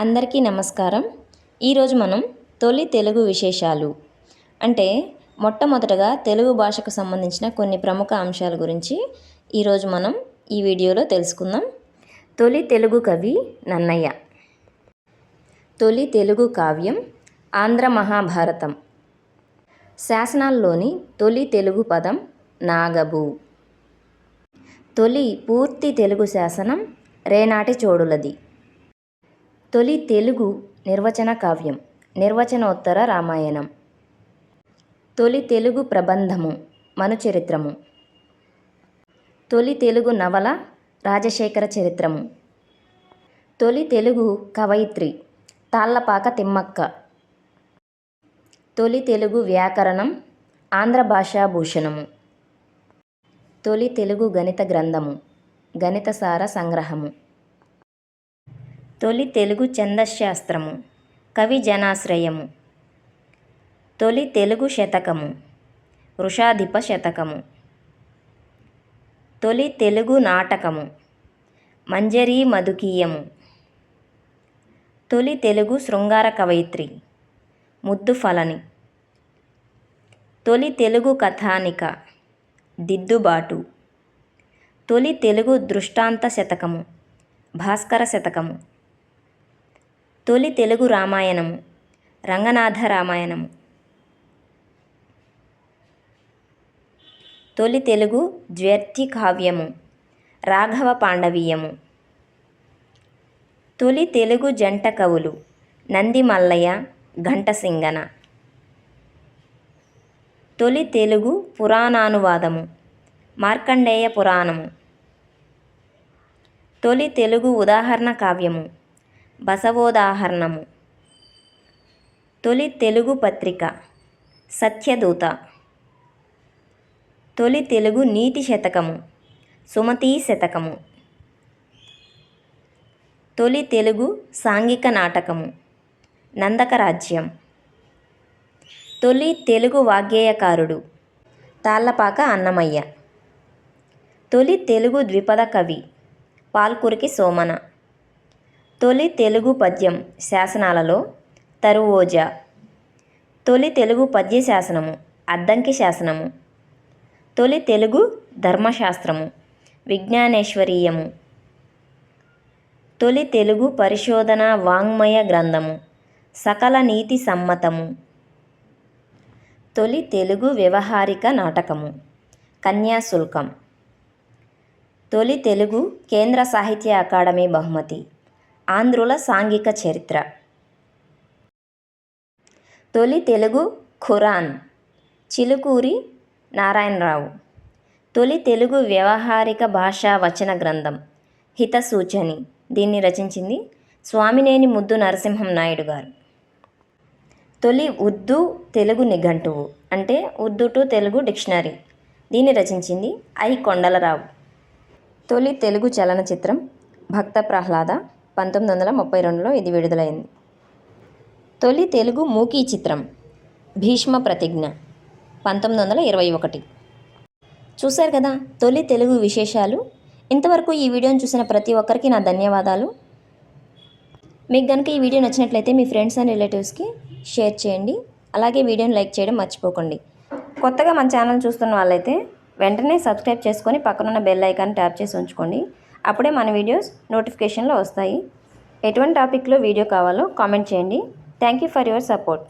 అందరికీ నమస్కారం. ఈరోజు మనం తొలి తెలుగు విశేషాలు. అంటే మొట్టమొదటగా తెలుగు భాషకు సంబంధించిన కొన్ని ప్రముఖ అంశాల గురించి ఈరోజు మనం ఈ వీడియోలో తెలుసుకుందాం. తొలి తెలుగు కవి నన్నయ్య. తొలి తెలుగు కావ్యం ఆంధ్ర మహాభారతం. శాసనాల్లోని తొలి తెలుగు పదం నాగబు. తొలి పూర్తి తెలుగు శాసనం రేనాటి చోడులది. తొలి తెలుగు నిర్వచన కావ్యం నిర్వచనోత్తర రామాయణం. తొలి తెలుగు ప్రబంధము మనుచరిత్రము తొలి తెలుగు నవల రాజశేఖర చరిత్రము. తొలి తెలుగు కవయిత్రి తాళ్ళపాక తిమ్మక్క. తొలి తెలుగు వ్యాకరణం ఆంధ్ర భాషాభూషణము తొలి తెలుగు గణిత గ్రంథము గణితసార సంగ్రహము. తొలి తెలుగు ఛందశాస్త్రము కవి జనాశ్రయము. తొలి తెలుగు శతకము వృషాధిప శతకము. తొలి తెలుగు నాటకము మంజరీ మధుకీయము. తొలి తెలుగు శృంగార కవయిత్రి ముద్దు ఫలని. తొలి తెలుగు కథానిక దిద్దుబాటు. తొలి తెలుగు దృష్టాంత శతకము భాస్కర శతకము. తొలి తెలుగు రామాయణము రంగనాథ రామాయణము తొలి తెలుగు ద్వ్యర్థి కావ్యము రాఘవ పాండవీయము. తొలి తెలుగు జంట కవులు నంది మల్లయ్య ఘంటసింగన తొలి తెలుగు పురాణానువాదము మార్కండేయ పురాణము. తొలి తెలుగు ఉదాహరణ కావ్యము బసవోదాహరణము. తొలి తెలుగు పత్రిక సత్యదూత. తొలి తెలుగు నీతి శతకము సుమతీ శతకము. తొలి తెలుగు సాంఘిక నాటకము నందకరాజ్యం. తొలి తెలుగు వాగ్గేయకారుడు తాళ్ళపాక అన్నమయ్య. తొలి తెలుగు ద్విపద కవి పాల్కురికి సోమన. తొలి తెలుగు పద్యం శాసనాలలో తరువోజ. తొలి తెలుగు పద్య శాసనము అద్దంకి శాసనము. తొలి తెలుగు ధర్మశాస్త్రము విజ్ఞానేశ్వరీయము. తొలి తెలుగు పరిశోధన వాంగ్మయ గ్రంథము సకల నీతి సమ్మతము. తొలి తెలుగు వ్యవహారిక నాటకము కన్యాశుల్కం తొలి తెలుగు కేంద్ర సాహిత్య అకాడమీ బహుమతి. ఆంధ్రుల సాంఘిక చరిత్ర. తొలి తెలుగు ఖురాన్. చిలుకూరి నారాయణరావు. తొలి తెలుగు వ్యవహారిక భాషా వచన గ్రంథం. హితసూచని. దీన్ని రచించింది స్వామినేని ముద్దు నరసింహం నాయుడు గారు. తొలి ఉర్దూ తెలుగు నిఘంటువు అంటే ఉర్దూ టు తెలుగు డిక్షనరీ. దీన్ని రచించింది ఐ. కొండలరావు. తొలి తెలుగు చలనచిత్రం భక్త ప్రహ్లాద. పంతొమ్మిది వందల ముప్పై రెండులో ఇది విడుదలైంది. తొలి తెలుగు మూకీ చిత్రం భీష్మ ప్రతిజ్ఞ పంతొమ్మిది వందల ఇరవై ఒకటి. చూశారు కదా తొలి తెలుగు విశేషాలు? ఇంతవరకు ఈ వీడియోను చూసిన ప్రతి ఒక్కరికి నా ధన్యవాదాలు. మీకు కనుక ఈ వీడియో నచ్చినట్లయితే మీ ఫ్రెండ్స్ అండ్ రిలేటివ్స్కి షేర్ చేయండి. అలాగే వీడియోని లైక్ చేయడం మర్చిపోకండి. కొత్తగా మన ఛానల్ చూస్తున్న వాళ్ళైతే వెంటనే సబ్స్క్రైబ్ చేసుకొని పక్కనున్న బెల్ ఐకాన్ ట్యాప్ చేసి ఉంచుకోండి. అప్పుడే మన వీడియోస్ నోటిఫికేషన్లో వస్తాయి. ఎటువంటి టాపిక్లో వీడియో కావాలో కామెంట్ చేయండి. Thank you for your support.